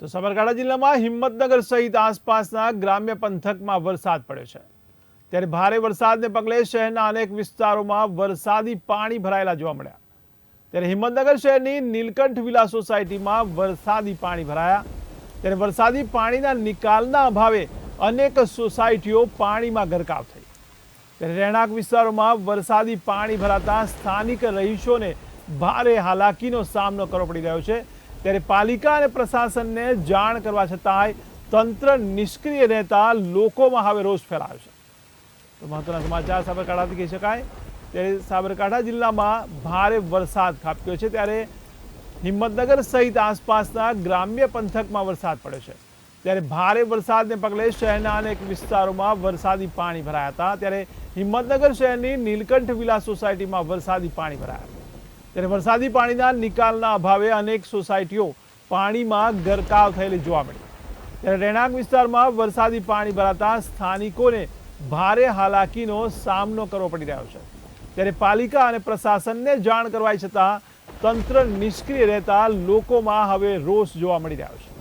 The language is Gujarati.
તો સાબરકાંઠા જિલ્લામાં હિંમતનગર સહિત આસપાસના ગ્રામ્ય પંથકમાં વરસાદ પડ્યો છે. ત્યારે ભારે વરસાદને પગલે શહેરના અનેક વિસ્તારોમાં વરસાદી પાણી ભરાયેલા જોવા મળ્યા. ત્યારે હિંમતનગર શહેરની નીલકંઠ વિલા સોસાયટીમાં વરસાદી પાણી ભરાયા. ત્યારે વરસાદી પાણીના નિકાલના અભાવે અનેક સોસાયટીઓ પાણીમાં ગરકાવ થઈ. ત્યારે રહેણાંક વિસ્તારોમાં વરસાદી પાણી ભરાતા સ્થાનિક રહીશોને ભારે હાલાકીનો સામનો કરવો પડી રહ્યો છે. ત્યારે પાલિકા અને પ્રશાસનને જાણ કરવા છતાંય તંત્ર નિષ્ક્રિય રહેતા લોકોમાં હવે રોષ ફેલાયો છે. તો મહત્વના સમાચાર સાબરકાંઠાથી કહી શકાય. ત્યારે સાબરકાંઠા જિલ્લામાં ભારે વરસાદ ખાબક્યો છે. ત્યારે હિંમતનગર સહિત આસપાસના ગ્રામ્ય પંથકમાં વરસાદ પડ્યો છે. ત્યારે ભારે વરસાદને પગલે શહેરના અનેક વિસ્તારોમાં વરસાદી પાણી ભરાયા હતા. ત્યારે હિંમતનગર શહેરની નીલકંઠ વિલા સોસાયટીમાં વરસાદી પાણી ભરાયા ત્યારે વરસાદી પાણીના નિકાલના અભાવે અનેક સોસાયટીઓ પાણીમાં ગરકાવ થયેલી જોવા મળી. ત્યારે રહેણાંક વિસ્તારમાં વરસાદી પાણી ભરાતા સ્થાનિકોને ભારે હાલાકીનો સામનો કરવો પડી રહ્યો છે. ત્યારે પાલિકા અને પ્રશાસનને જાણ કરવાય છતાં તંત્ર નિષ્ક્રિય રહેતા લોકોમાં હવે રોષ જોવા મળી રહ્યો છે.